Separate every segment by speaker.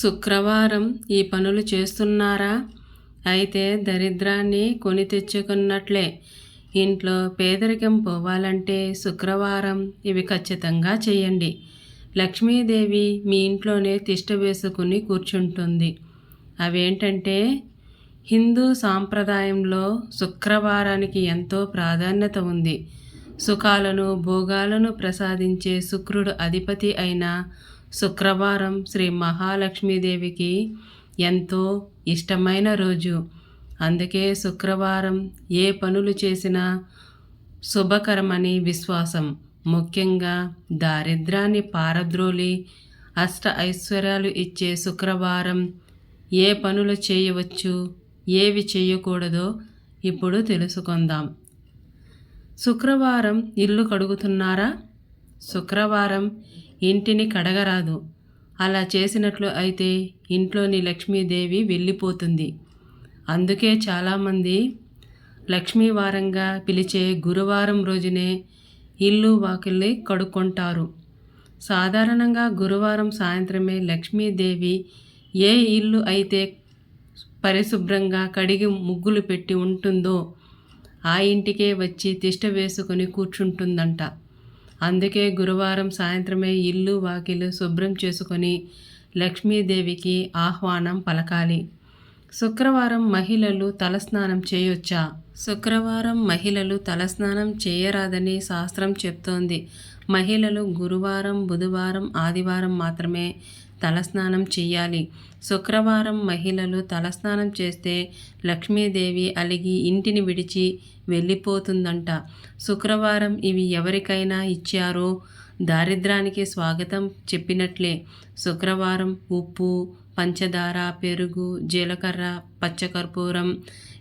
Speaker 1: శుక్రవారం ఈ పనులు చేస్తున్నారా? అయితే దరిద్రాన్ని కొని తెచ్చుకున్నట్లే. ఇంట్లో పేదరికం పోవాలంటే శుక్రవారం ఇవి ఖచ్చితంగా చేయండి. లక్ష్మీదేవి మీ ఇంట్లోనే తిష్ట వేసుకుని కూర్చుంటుంది. అవేంటంటే హిందూ సాంప్రదాయంలో శుక్రవారానికి ఎంతో ప్రాధాన్యత ఉంది. సుఖాలను భోగాలను ప్రసాదించే శుక్రుడు అధిపతి అయిన శుక్రవారం శ్రీ మహాలక్ష్మీదేవికి ఎంతో ఇష్టమైన రోజు. అందుకే శుక్రవారం ఏ పనులు చేసినా శుభకరమని విశ్వాసం. ముఖ్యంగా దారిద్రాన్ని పారద్రోలి అష్ట ఐశ్వర్యాలు ఇచ్చే శుక్రవారం ఏ పనులు చేయవచ్చు ఏవి చేయకూడదో ఇప్పుడు తెలుసుకుందాం. శుక్రవారం ఇల్లు కడుగుతున్నారా? శుక్రవారం ఇంటిని కడగరాదు. అలా చేసినట్లు అయితే ఇంట్లోని లక్ష్మీదేవి వెళ్ళిపోతుంది. అందుకే చాలామంది లక్ష్మీవారంగా పిలిచే గురువారం రోజునే ఇల్లు వాకిల్ని కడుక్కుంటారు. సాధారణంగా గురువారం సాయంత్రమే లక్ష్మీదేవి ఏ ఇల్లు అయితే పరిశుభ్రంగా కడిగి ముగ్గులు పెట్టి ఉంటుందో ఆ ఇంటికే వచ్చి తిష్ట వేసుకొని కూర్చుంటుందంట. అందుకే గురువారం సాయంత్రమే ఇల్లు వాకిలు శుభ్రం చేసుకొని లక్ష్మీదేవికి ఆహ్వానం పలకాలి. శుక్రవారం మహిళలు తలస్నానం చేయొచ్చా? శుక్రవారం మహిళలు తలస్నానం చేయరాదని శాస్త్రం చెప్తోంది. మహిళలు గురువారం బుధవారం ఆదివారం మాత్రమే తలస్నానం చేయాలి శుక్రవారం మహిళలు తలస్నానం చేస్తే లక్ష్మీదేవి అలిగి ఇంటిని విడిచి వెళ్ళిపోతుందంట. శుక్రవారం ఇవి ఎవరికైనా ఇచ్చారో? దారిద్రానికి స్వాగతం చెప్పినట్లే. శుక్రవారం ఉప్పు పంచదార పెరుగు జీలకర్ర పచ్చకర్పూరం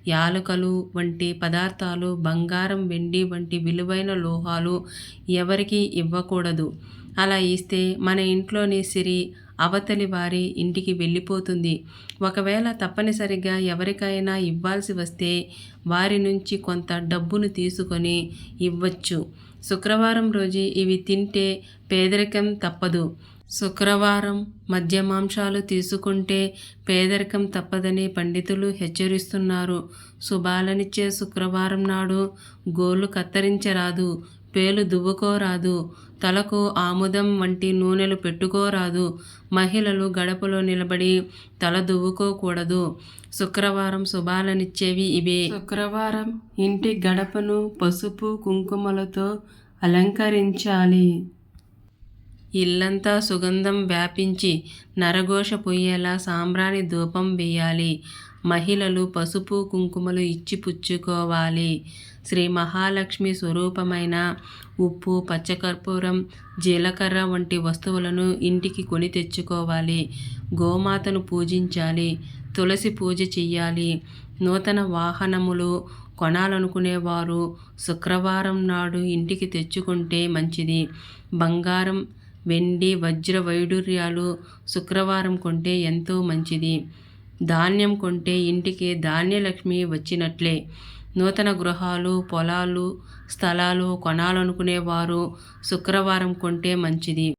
Speaker 1: యాలకలు వంటి పదార్థాలు బంగారం వెండి వంటి విలువైన లోహాలు ఎవరికి ఇవ్వకూడదు. అలా ఇస్తే మన ఇంట్లోని సిరి అవతలి వారి ఇంటికి వెళ్ళిపోతుంది. ఒకవేళ తప్పనిసరిగా ఎవరికైనా ఇవ్వాల్సి వస్తే వారి నుంచి కొంత డబ్బును తీసుకొని ఇవ్వచ్చు. శుక్రవారం రోజు ఇవి తింటే పేదరికం తప్పదు. శుక్రవారం మద్య మాంసాలు తీసుకుంటే పేదరికం తప్పదని పండితులు హెచ్చరిస్తున్నారు. శుభాలనిచ్చే శుక్రవారం నాడు గోళ్ళు కత్తిరించరాదు. పేలు దువ్వుకోరాదు. తలకు ఆముదం వంటి నూనెలు పెట్టుకోరాదు. మహిళలు గడపలో నిలబడి తల దువ్వుకోకూడదు. శుక్రవారం శుభాలనిచ్చేవి ఇవే. శుక్రవారం ఇంటి గడపను పసుపు కుంకుమలతో అలంకరించాలి. ఇల్లంతా సుగంధం వ్యాపించి నరఘోష పొయ్యేలా సాంబ్రాణి ధూపం వేయాలి. మహిళలు పసుపు కుంకుమలు ఇచ్చి పుచ్చుకోవాలి. శ్రీ మహాలక్ష్మి స్వరూపమైన ఉప్పు పచ్చకర్పూరం జీలకర్ర వంటి వస్తువులను ఇంటికి కొని తెచ్చుకోవాలి. గోమాతను పూజించాలి. తులసి పూజ చెయ్యాలి. నూతన వాహనములు కొనాలనుకునేవారు శుక్రవారం నాడు ఇంటికి తెచ్చుకుంటే మంచిది. బంగారం వెండి వజ్ర వైడూర్యాలు శుక్రవారం కొంటే ఎంతో మంచిది. ధాన్యం కొంటే ఇంటికి ధాన్యలక్ష్మి వచ్చినట్లే. నూతన గృహాలు పొలాలు స్థలాలు కొనాలనుకునేవారు. శుక్రవారం కొంటే మంచిది.